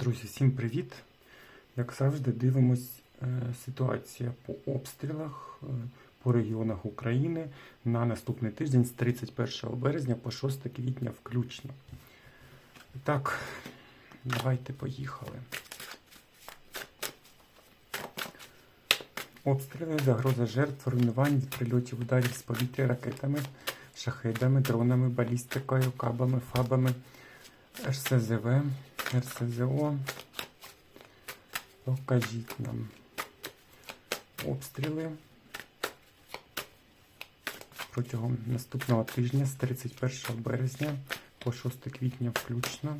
Друзі, всім привіт! Як завжди, дивимось е, ситуація по обстрілах е, по регіонах України на наступний тиждень з 31 березня по 6 квітня включно. І так, давайте поїхали. Обстріли, загроза жертв, руйнувань прильотів ударів з повітря ракетами, шахедами, дронами, балістикою, кабами, фабами, РСЗВ, РСЗО. Покажіть нам обстріли протягом наступного тижня з 31 березня по 6 квітня включно.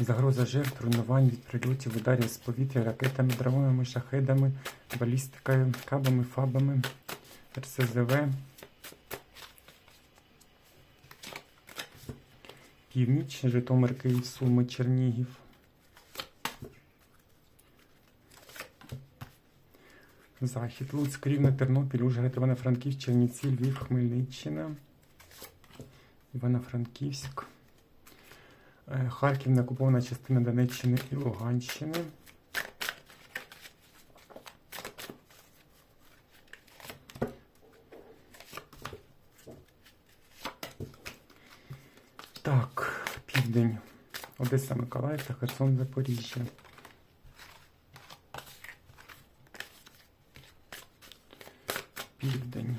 Загроза жертв, руйнувань від прильотів, ударів з повітря, ракетами, дронами, шахедами, балістикою, кабами, фабами, РСЗВ. Північ, Житомир, Київ, Суми, Чернігів. Захід, Луцьк, Рівне, Тернопіль, Ужгород, Івано-Франківськ, Черніці, Львів, Хмельниччина, Івано-Франківськ, Е, Харків, накупована частина Донеччини і Луганщини. Так, південь. Одеса, Миколаїв та Херсон, Запоріжжя. Південь.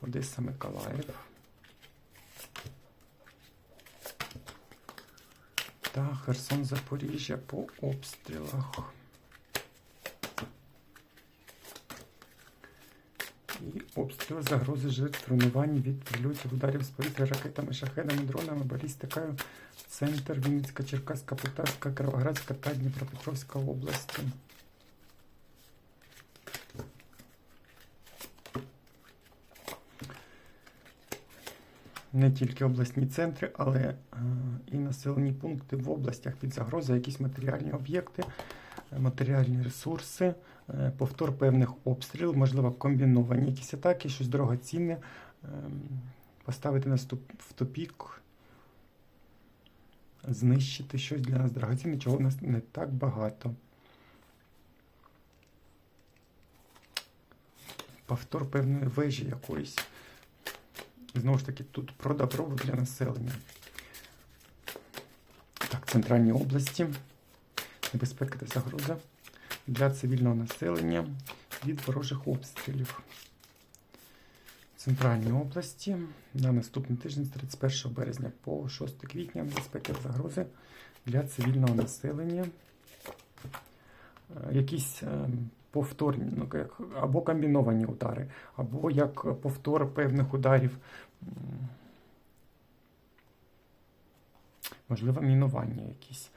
Одеса, Миколаїв. Та Херсон, Запоріжжя по обстрілах. І обстріли загрози жертв руйнувань від прильотів ударів з повітря ракетами, шахедами, дронами, балістикою. Центр Вінницька, Черкаська, Полтавська, Кировоградська та Дніпропетровська області. Не тільки обласні центри, але е, і населені пункти в областях під загрозою, якісь матеріальні об'єкти, матеріальні ресурси, повтор певних обстрілів, можливо, комбіновані якісь атаки, щось дорогоцінне, е, поставити нас в тупік, знищити щось для нас дорогоцінне, чого в нас не так багато. Повтор певної вежі якоїсь. Знову ж таки, тут про добробут для населення. Так, центральні області. Небезпека та загроза для цивільного населення від ворожих обстрілів. Центральні області на наступний тиждень з 31 березня по 6 квітня небезпека та загрози для цивільного населення. Е, Якісь е, повторні, ну, як, або комбіновані удари, або як повтор певних ударів. Можливо, мінування якісь.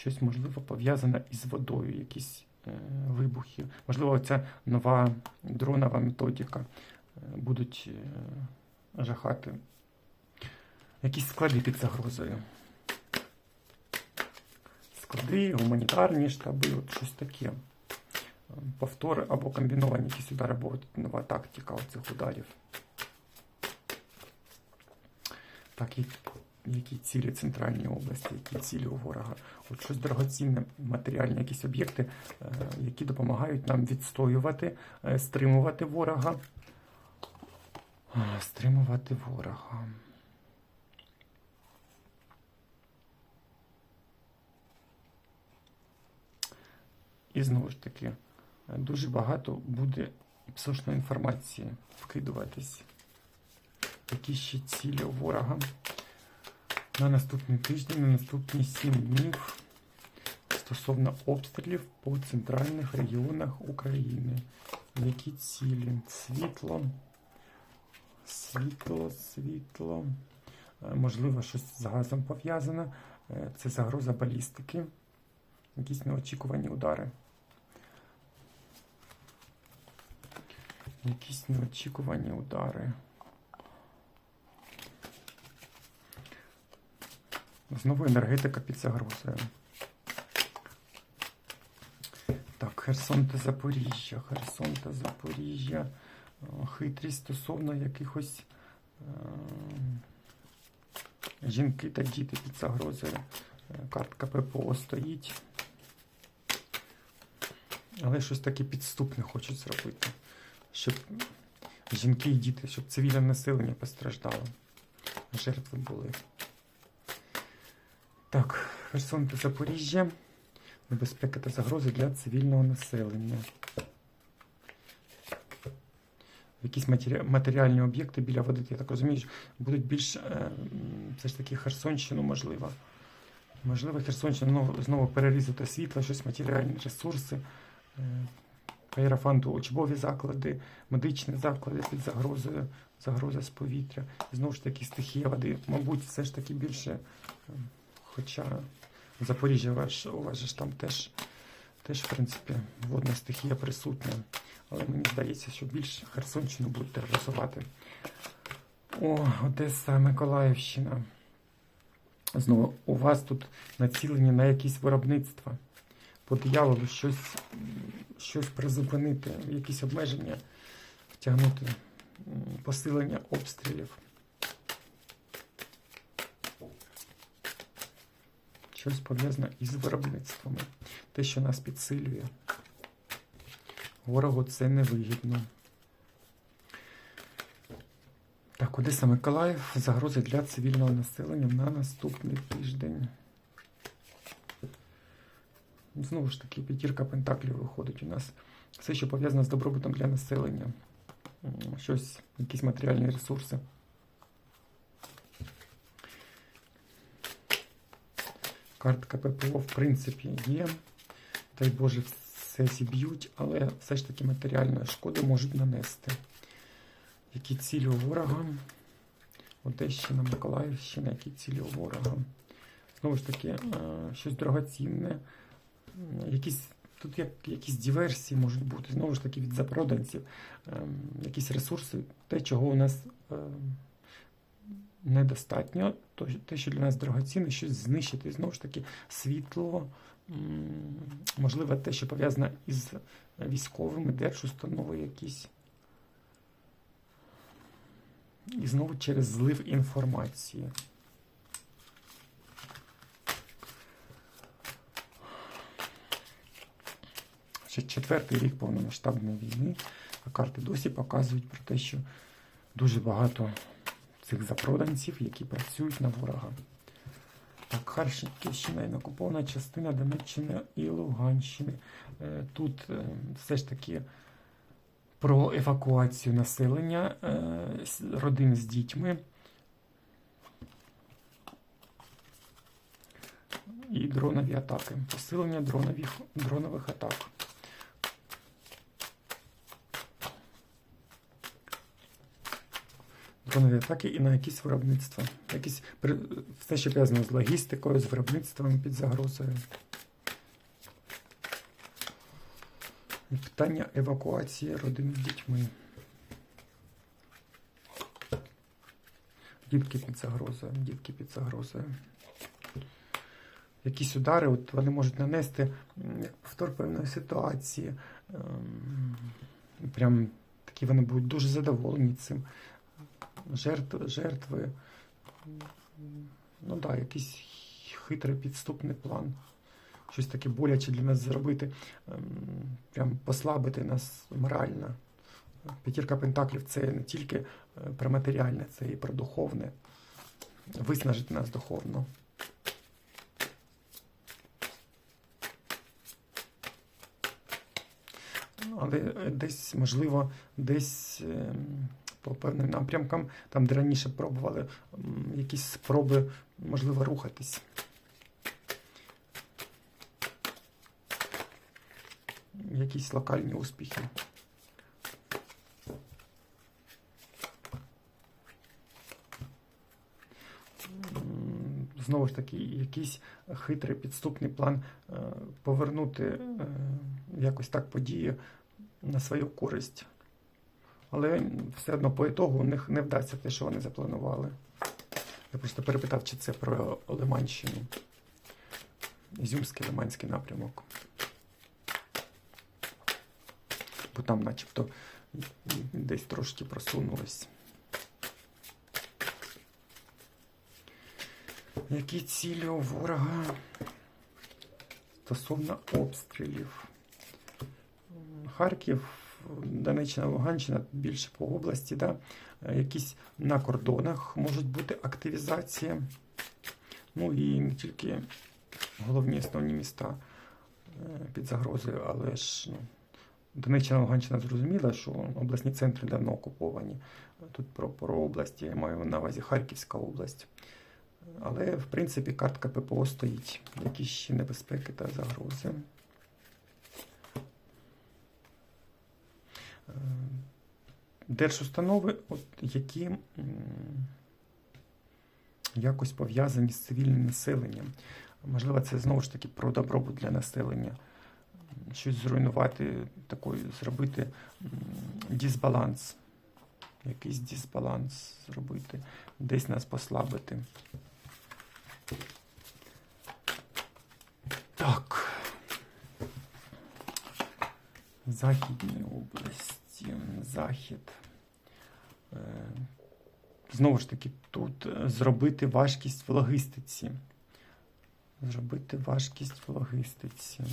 Щось, можливо, пов'язане із водою, якісь е, вибухи. Можливо, ця нова дронова методика е, будуть е, жахати. Якісь склади під загрозою. Склади, гуманітарні штаби, от щось таке. Е, Повтори або комбіновані якісь удари, або нова тактика цих ударів. Так, і які цілі центральної області, які цілі у ворога. От щось дорогоцінне, матеріальні якісь об'єкти, е, які допомагають нам відстоювати, е, стримувати ворога. Стримувати ворога. І знову ж таки, е, дуже багато буде псошної інформації вкидуватись. Які ще цілі у ворога на наступний тиждень, на наступні 7 днів стосовно обстрілів по центральних регіонах України. Які цілі? Світло, світло, світло. Е, Можливо, щось з газом пов'язане. Е, Це загроза балістики. Якісь неочікувані удари. Якісь неочікувані удари. Знову енергетика під загрозою. Так, Херсон та Запоріжжя. Херсон та Запоріжжя. Хитрість стосовно якихось е, Жінки та діти під загрозою. Е, Картка ППО стоїть. Але щось таке підступне хочуть зробити. Щоб жінки і діти, щоб цивільне населення постраждало. Жертви були. Так, Херсон та Запоріжжя. Небезпека та загрози для цивільного населення. Якісь матері... матеріальні об'єкти біля води, я так розумію, будуть більш е, все ж таки Херсонщину можливо. Можливо, Херсонщина знову, перерізати світло, щось матеріальні ресурси. Е, по Єрафанту учбові заклади, медичні заклади під загрозою, загроза з повітря. Знову ж таки, стихія води. Мабуть, все ж таки більше. Хоча Запоріжжя у вас там теж, теж, в принципі, водна стихія присутня. Але мені здається, що більше Херсонщину будуть тероризувати. О, Одеса, Миколаївщина. Знову, у вас тут націлені на якісь виробництва. По дияволу щось, щось призупинити, якісь обмеження втягнути, посилення обстрілів. Щось пов'язане із виробництвами. Те, що нас підсилює. Ворогу це не вигідно. Так, Одеса Миколаїв. Загрози для цивільного населення на наступний тиждень. Знову ж таки, п'ятірка пентаклів виходить у нас. Все, що пов'язано з добробутом для населення. Щось, якісь матеріальні ресурси. Картка ППО, в принципі, є. Дай Боже, все зіб'ють, але все ж таки матеріальної шкоди можуть нанести. Які цілі у ворога? Одещина, Миколаївщина, які цілі у ворога? Знову ж таки, е, щось дорогоцінне. Якісь, тут як, якісь диверсії можуть бути, знову ж таки, від запроданців, ем, якісь ресурси, те, чого у нас ем, недостатньо, те, що для нас дорогоцінне, щось знищити. Знову ж таки, світло, можливо, те, що пов'язане із військовими, держустанови якісь. І знову через злив інформації. Ще четвертий рік повномасштабної війни, а карти досі показують про те, що дуже багато цих запроданців, які працюють на ворога. Так, Харківщина і окупована частина Донеччини і Луганщини. Е, Тут е, все ж таки про евакуацію населення е, родин з дітьми. І дронові атаки. Посилення дронових, дронових атак. Дронові атаки і на якісь виробництва. Якісь, все, що пов'язано з логістикою, з виробництвом під загрозою. Питання евакуації родин з дітьми. Дітки під загрозою, дітки під загрозою. Якісь удари, от вони можуть нанести повтор певної ситуації. Ем, Прям такі вони будуть дуже задоволені цим. Жертв, жертви. Ну так, да, якийсь хитрий підступний план. Щось таке боляче для нас зробити, ем, прям послабити нас морально. П'ятірка Пентаклів це не тільки е, про матеріальне, це і про духовне. Виснажити нас духовно. Ну, Але десь, можливо, десь ем, по певним напрямкам, там, де раніше пробували якісь спроби, можливо, рухатись. Якісь локальні успіхи. Знову ж таки, якийсь хитрий підступний план е, повернути е, якось так події на свою користь. Але все одно по ітогу у них не вдасться те, що вони запланували. Я просто перепитав, чи це про Лиманщину. Ізюмський Лиманський напрямок. Бо там начебто десь трошки просунулись. Які цілі у ворога стосовно обстрілів? Харків, Донеччина, Луганщина, більше по області, да? Е, якісь на кордонах можуть бути активізація. Ну і не тільки головні основні міста е, під загрозою, але ж ну, Донеччина, Луганщина зрозуміла, що обласні центри давно окуповані. Тут про, про області я маю на увазі Харківська область. Але, в принципі, картка ППО стоїть. Які ще небезпеки та загрози. Держустанови, от, які якось пов'язані з цивільним населенням. Можливо, це знову ж таки про добробут для населення. Щось зруйнувати, такої, зробити дисбаланс. Якийсь дисбаланс зробити, десь нас послабити. Так. Західні області. Захід. Е, Знову ж таки, тут е, зробити важкість в логістиці. Зробити важкість в логістиці.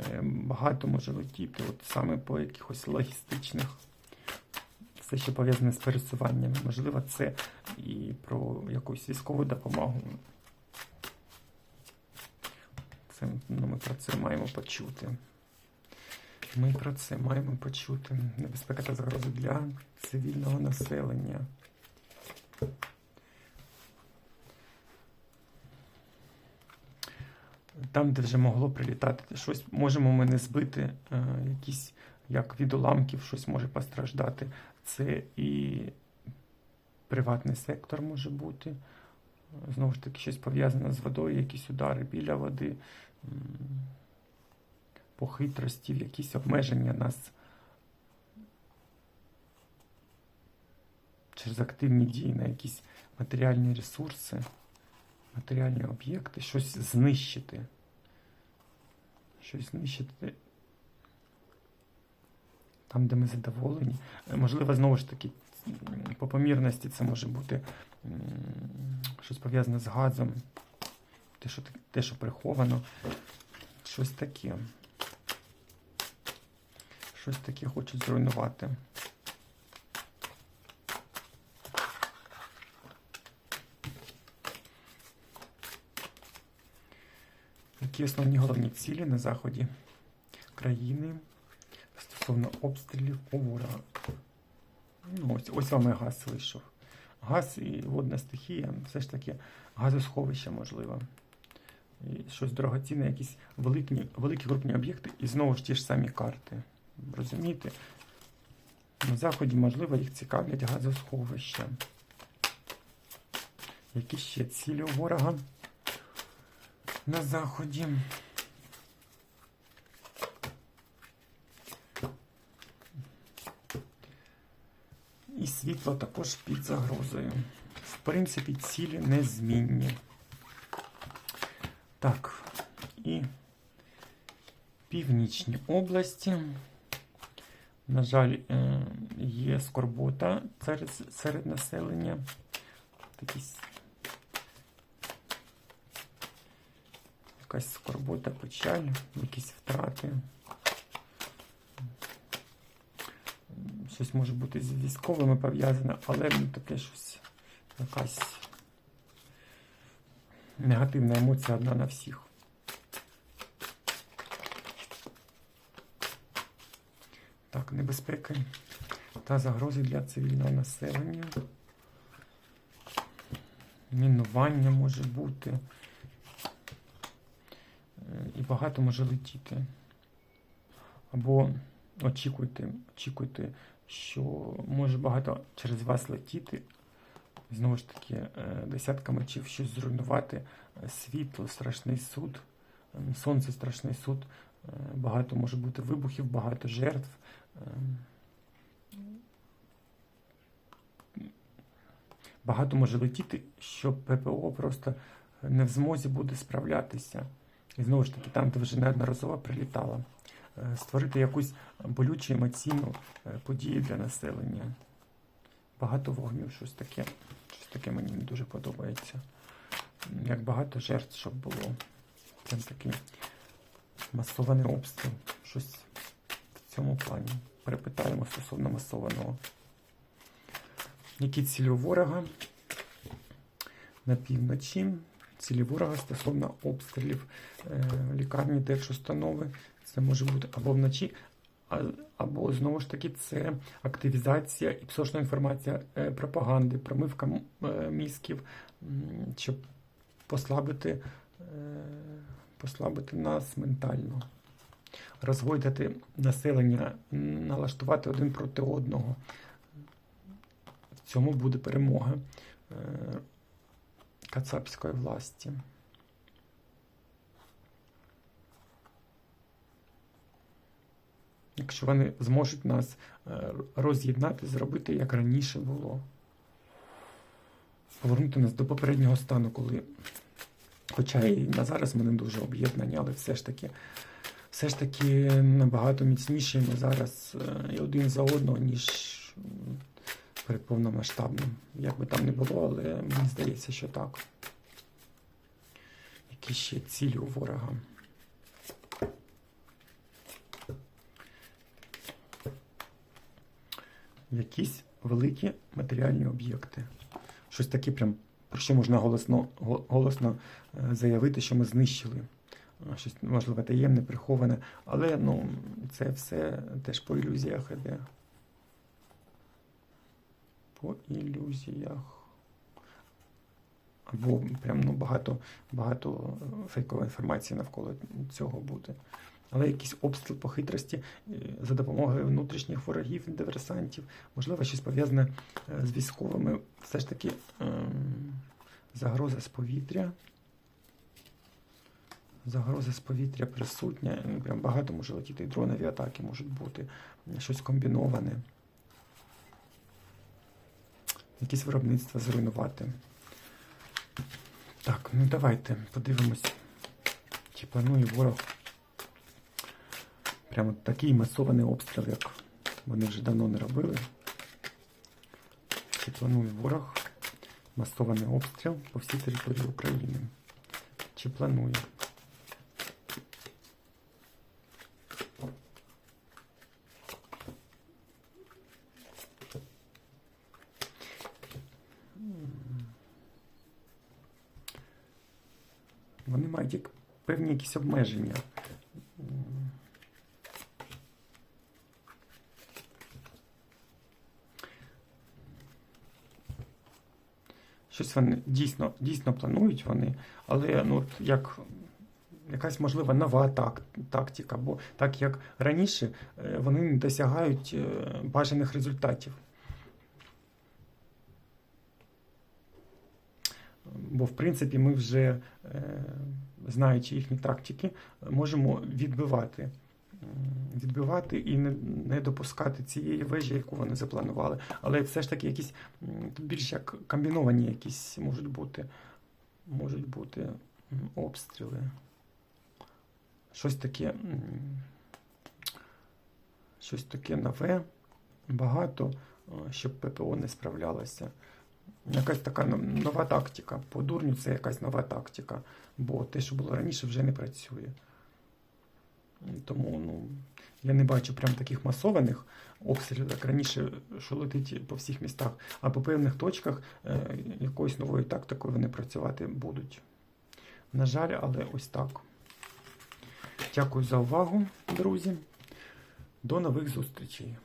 Е, Багато може летіти, от саме по якихось логістичних. Все, що пов'язане з пересуванням. Можливо, це і про якусь військову допомогу. Це, ну, ми про це маємо почути. Ми про це маємо почути. Небезпека та загроза для цивільного населення. Там, де вже могло прилітати щось, можемо ми не збити, е, якісь, як від уламків, щось може постраждати. Це і приватний сектор може бути. Знову ж таки, щось пов'язане з водою, якісь удари біля води, по хитрості, якісь обмеження нас через активні дії на якісь матеріальні ресурси, матеріальні об'єкти, щось знищити. Щось знищити там, де ми задоволені. Е, Можливо, знову ж таки, по помірності це може бути щось пов'язане з газом, те, що, те, що приховано, щось таке. Щось таке хочуть зруйнувати. Які основні головні цілі на заході країни стосовно обстрілів у ворога? Ну, ось, ось вам і газ вийшов. Газ і водна стихія, все ж таки газосховище можливо. І щось дорогоцінне, якісь великі, великі крупні об'єкти, і знову ж ті ж самі карти. Розумієте? На заході, можливо, їх цікавлять газосховища. Які ще цілі у ворога на заході? І світло також під загрозою. В принципі, цілі незмінні. Так, і північні області. На жаль, е, є скорбота серед, населення. Такі якась скорбота, печаль, якісь втрати. Щось може бути з військовими пов'язане, але ну, таке щось якась негативна емоція одна на всіх. Так, небезпеки та загрози для цивільного населення. Мінування може бути. Е, І багато може летіти. Або очікуйте, очікуйте, що може багато через вас летіти. Знову ж таки, е, десятка мечів щось зруйнувати. Світло, страшний суд, сонце, страшний суд. Е, Багато може бути вибухів, багато жертв. Ем, Багато може летіти, що ППО просто не в змозі буде справлятися. І знову ж таки, там, де вже неодноразово прилітала. Е, Створити якусь болючу емоційну е, подію для населення. Багато вогню, щось таке. Щось таке мені не дуже подобається. Як багато жертв, щоб було. Прям такий масований обстріл. Щось в цьому плані. Перепитаємо стосовно масованого. Які цілі ворога на півночі? Цілі ворога стосовно обстрілів е, лікарні держустанови. Це може бути або вночі, або знову ж таки це активізація і псошна інформація е, пропаганди, промивка е, мізків, щоб послабити, послабити нас ментально, розгойдати населення, налаштувати один проти одного. В цьому буде перемога е, кацапської власті. Якщо вони зможуть нас е, роз'єднати, зробити як раніше було. Повернути нас до попереднього стану, коли, хоча і на зараз ми не дуже об'єднані, але все ж таки, все ж таки набагато міцніші ми зараз е, і один за одного, ніж перед повномасштабним. Як би там не було, але мені здається, що так. Які ще цілі у ворога? Якісь великі матеріальні об'єкти. Щось таке прям, про що можна голосно, голосно е, заявити, що ми знищили. Е, Щось, можливо, таємне, приховане, але ну, це все теж по ілюзіях іде. По ілюзіях. Або прям ну, багато, багато е, фейкової інформації навколо цього буде. Але якийсь обстріл по хитрості е, за допомогою внутрішніх ворогів, диверсантів, можливо, щось пов'язане е, з військовими. Все ж таки ем, загроза з повітря. Загроза з повітря присутня. Ну, Прям багато може летіти і дронові атаки можуть бути, щось комбіноване. Якісь виробництва зруйнувати. Так, ну давайте подивимось, чи планує ворог прямо такий масований обстріл, як вони вже давно не робили. Чи планує ворог масований обстріл по всій території України? Чи планує? Вони мають як певні якісь обмеження. Щось вони дійсно, дійсно планують вони, але ну, як якась можлива нова так, тактика, бо так як раніше е, вони не досягають е, бажаних результатів. Бо, в принципі, ми вже, е, знаючи їхні тактики, можемо відбивати. Відбивати і не, не допускати цієї вежі, яку вони запланували. Але все ж таки якісь більш як комбіновані якісь можуть бути, можуть бути обстріли. Щось таке, щось таке нове, багато, е, щоб ППО не справлялося. Якась така нова тактика. По дурню це якась нова тактика, бо те, що було раніше, вже не працює. Тому ну, я не бачу прям таких масованих обстрілів, як раніше, що летить по всіх містах, а по певних точках е, якоюсь новою тактикою вони працювати будуть. На жаль, але ось так. Дякую за увагу, друзі. До нових зустрічей.